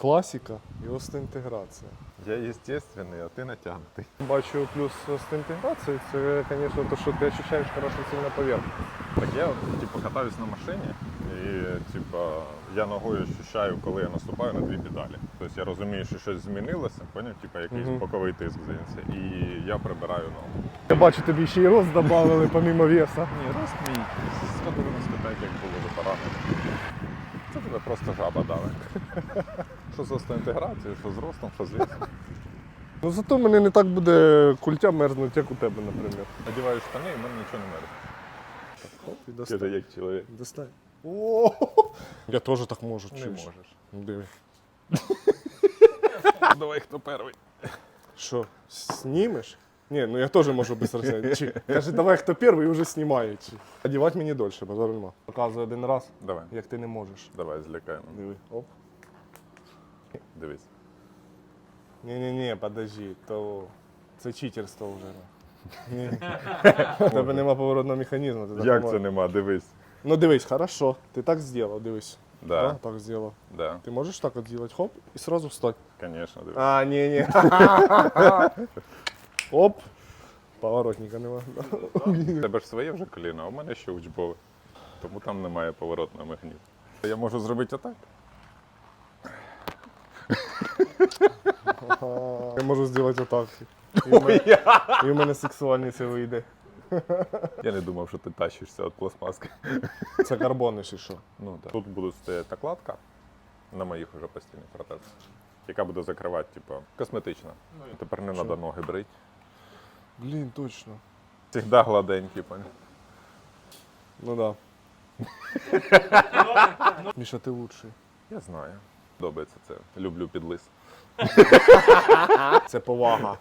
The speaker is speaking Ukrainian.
Класіка і остеінтеграція. Я естественний, а ти натягнутий. Бачу плюс остеінтеграції, це, звісно, те, що ти відчуваєш хорошо сильно поверхність. Так я типу, катаюсь на машині, і типу, я ногою ощущаю, коли я наступаю на дві педалі. Тобто я розумію, що щось змінилося, поняв, типу, якийсь Мгм. боковий тиск здається. І я прибираю ногу. Я бачу, тобі ще й рост додали, помимо веса. Ні, рост мій 195, як було параметр. Тебе просто жаба давить. Що з остеінтеграцією, що з ростом, що з весом. Ну зато мені не так буде культя мерзнути, як у тебе, наприклад. Одіваю штани, і в мене нічого не мерзне. Хоп, і Ти достань. як чоловік. Достань. О, я теж так можу. Не чуєш? можеш. Ну, Диви. Давай, хто перший. Що, знімеш? Ні, ну я теж можу без розняти. Чи, каже, давай хто перший і вже знімає. Чи. Одівати мені дольше, базару нема. Показує один раз, Давай, як ти не можеш. давай, злякаємо. Диви. Оп. Дивись. Ні-ні-ні, подожди, то це читерство вже. Ні. У тебе нема поворотного механізму. Ти так не Як це можеш. нема? Дивись. Ну дивись, хорошо. Ти так зробив, дивись. Да, Так зробив. да, Ти можеш так от зробити, хоп, і сразу встать. звісно, дивись. А, ні, ні. Оп. Поворотника нема. У тебе ж своє вже коліно, а у мене ще учбове. Тому там немає поворотного механізму. Я можу зробити отак. Я можу зробити отак. І в мене, і в мене сексуальність вийде. Я не думав, що ти тащишся від пластмаски. Це карбони чи що? Ну, так. Тут буде стояти накладка на моїх уже постійних протезах, яка буде закривати, типу, косметична. Тепер не треба ноги брити. Блін, точно. Завжди гладенькі, пані. Ну да. Міша, ти лучший. Я знаю. Подобається це. Люблю підлис. Це повага.